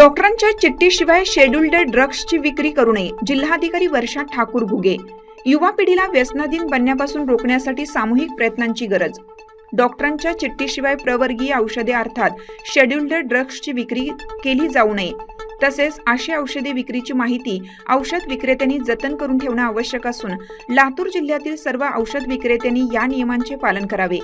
डॉक्टरांच्या चिठ्ठीशिवाय शेड्युल्ड ड्रग्सची विक्री करू नये जिल्हाधिकारी वर्षा ठाकूर घुगे. युवा पिढीला व्यसनाधीन बनण्यापासून रोखण्यासाठी सामूहिक प्रयत्नांची गरज. डॉक्टरांच्या चिठ्ठीशिवाय प्रवर्गीय औषधे अर्थात शेड्युल्ड ड्रग्सची विक्री केली जाऊ नये. तसेच अशी औषधे विक्रीची माहिती औषध विक्रेत्यांनी जतन करून ठेवणं आवश्यक असून लातूर जिल्ह्यातील सर्व औषध विक्रेत्यांनी या नियमांचे पालन करावे.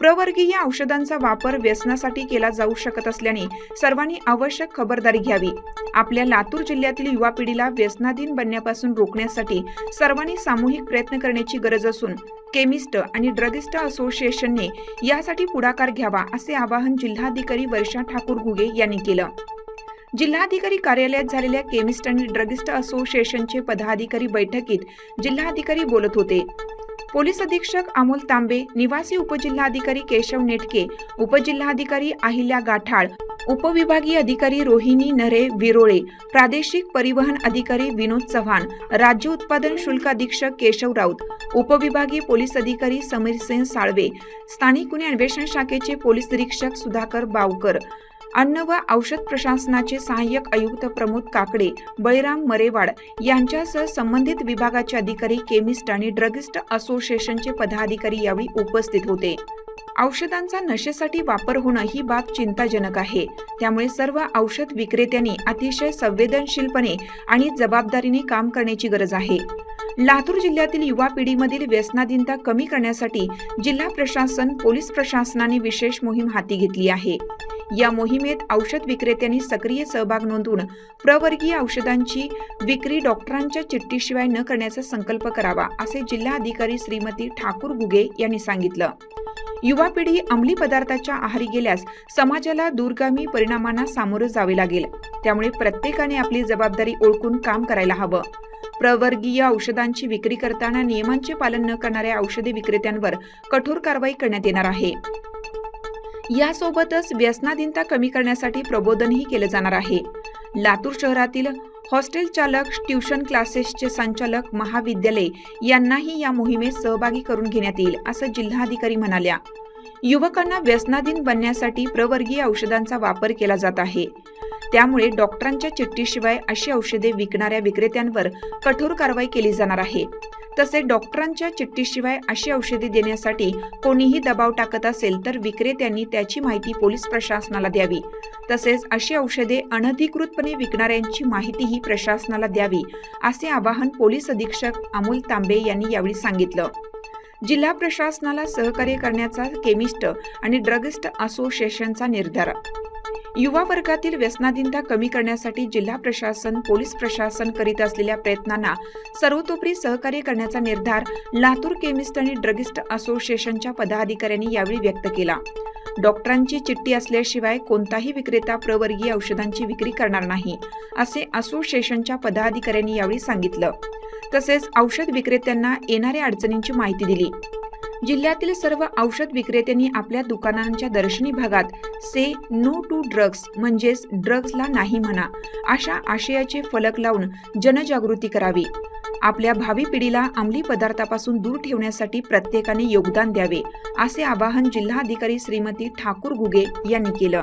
प्रवर्गीय औषधांचा वापर व्यसनासाठी केला जाऊ शकत असल्याने सर्वांनी आवश्यक खबरदारी घ्यावी. आपल्या लातूर जिल्ह्यातील युवा पिढीला व्यसनाधीन बनण्यापासून रोखण्यासाठी सर्वांनी सामूहिक प्रयत्न करण्याची गरज असून केमिस्ट आणि ड्रगिस्ट असोसिएशनने यासाठी पुढाकार घ्यावा असे आवाहन जिल्हाधिकारी वर्षा ठाकूर घुगे यांनी केलं. जिल्हाधिकारी कार्यालयात झालेल्या केमिस्ट आणि ड्रगिस्ट असोसिएशनचे पदाधिकारी बैठकीत जिल्हाधिकारी बोलत होते. पोलीस अधीक्षक अमोल तांबे निवासी उपजिल्हाधिकारी केशव नेटके उपजिल्हाधिकारी अहिल्या गाठाळ उपविभागीय अधिकारी रोहिणी नरे विरोळे प्रादेशिक परिवहन अधिकारी विनोद चव्हाण राज्य उत्पादन शुल्क अधीक्षक केशव राऊत उपविभागीय पोलीस अधिकारी समीरसेन साळवे स्थानिक गुन्हे अन्वेषण शाखेचे पोलीस निरीक्षक सुधाकर बावकर अन्न व औषध प्रशासनाचे सहाय्यक आयुक्त प्रमोद काकडे बळीराम मरेवाड यांच्यासह संबंधित विभागाचे अधिकारी केमिस्ट आणि ड्रगिस्ट असोसिएशनचे पदाधिकारी यावेळी उपस्थित होते. औषधांचा नशेसाठी वापर होणं ही बाब चिंताजनक आहे. त्यामुळे सर्व औषध विक्रेत्यांनी अतिशय संवेदनशीलपणे आणि जबाबदारीने काम करण्याची गरज आहे. लातूर जिल्ह्यातील युवा पिढीमधील व्यसनाधीनता कमी करण्यासाठी जिल्हा प्रशासन पोलीस प्रशासनाने विशेष मोहीम हाती घेतली आहे. या मोहिमेत औषध विक्रेत्यांनी सक्रिय सहभाग नोंदवून प्रवर्गीय औषधांची विक्री डॉक्टरांच्या चिठ्ठीशिवाय न करण्याचा संकल्प करावा असे जिल्हाधिकारी श्रीमती ठाकूर गुगे यांनी सांगितलं. युवा पिढी अंमली पदार्थाच्या आहारी गेल्यास समाजाला दूरगामी परिणामांना सामोरं जावे लागेल. त्यामुळे प्रत्येकाने आपली जबाबदारी ओळखून काम करायला हवं. प्रवर्गीय औषधांची विक्री करताना नियमांचे पालन न करणाऱ्या औषधी विक्रेत्यांवर कठोर कारवाई करण्यात येणार आहे. यासोबतच व्यसनाधीनता कमी करण्यासाठी प्रबोधनही केलं जाणार आहे. लातूर शहरातील हॉस्टेल चालक ट्युशन क्लासेसचे संचालक महाविद्यालय यांनाही या मोहिमेत सहभागी करून घेण्यात येईल असं जिल्हाधिकारी म्हणाल्या. युवकांना व्यसनाधीन बनण्यासाठी प्रवर्गीय औषधांचा वापर केला जात आहे. त्यामुळे डॉक्टरांच्या चिठ्ठीशिवाय अशी औषधे विकणाऱ्या विक्रेत्यांवर कठोर कारवाई केली जाणार आहे. तसे डॉक्टरांच्या चिठ्ठीशिवाय अशी औषधे देण्यासाठी कोणीही दबाव टाकत असेल तर विक्रेत्यांनी त्याची माहिती पोलीस प्रशासनाला द्यावी. तसेच अशी औषधे अनधिकृतपणे विकणाऱ्यांची माहितीही प्रशासनाला द्यावी असे आवाहन पोलीस अधीक्षक अमोल तांबे यांनी यावेळी सांगितलं. जिल्हा प्रशासनाला सहकार्य करण्याचा केमिस्ट आणि ड्रगिस्ट असोसिएशनचा निर्धार युवा वर्गातील व्यसनाधीनता कमी करण्यासाठी जिल्हा प्रशासन पोलीस प्रशासन करीत असलेल्या प्रयत्नांना सर्वतोपरी सहकार्य करण्याचा निर्धार लातूर केमिस्ट आणि ड्रगिस्ट असोसिएशनच्या पदाधिकाऱ्यांनी यावेळी व्यक्त केला. डॉक्टरांची चिठ्ठी असल्याशिवाय कोणताही विक्रेता प्रवर्गीय औषधांची विक्री करणार नाही असे असोसिएशनच्या पदाधिकाऱ्यांनी यावेळी सांगितलं. तसेच औषध विक्रेत्यांना येणाऱ्या अडचणींची माहिती दिली. जिल्ह्यातील सर्व औषध विक्रेत्यांनी आपल्या दुकानांच्या दर्शनी भागात से नो टू ड्रग्स म्हणजेच ड्रग्जला नाही म्हणा अशा आशयाचे फलक लावून जनजागृती करावी. आपल्या भावी पिढीला अंमली पदार्थापासून दूर ठेवण्यासाठी प्रत्येकाने योगदान द्यावे असे आवाहन जिल्हाधिकारी श्रीमती ठाकूर गुगे यांनी केलं.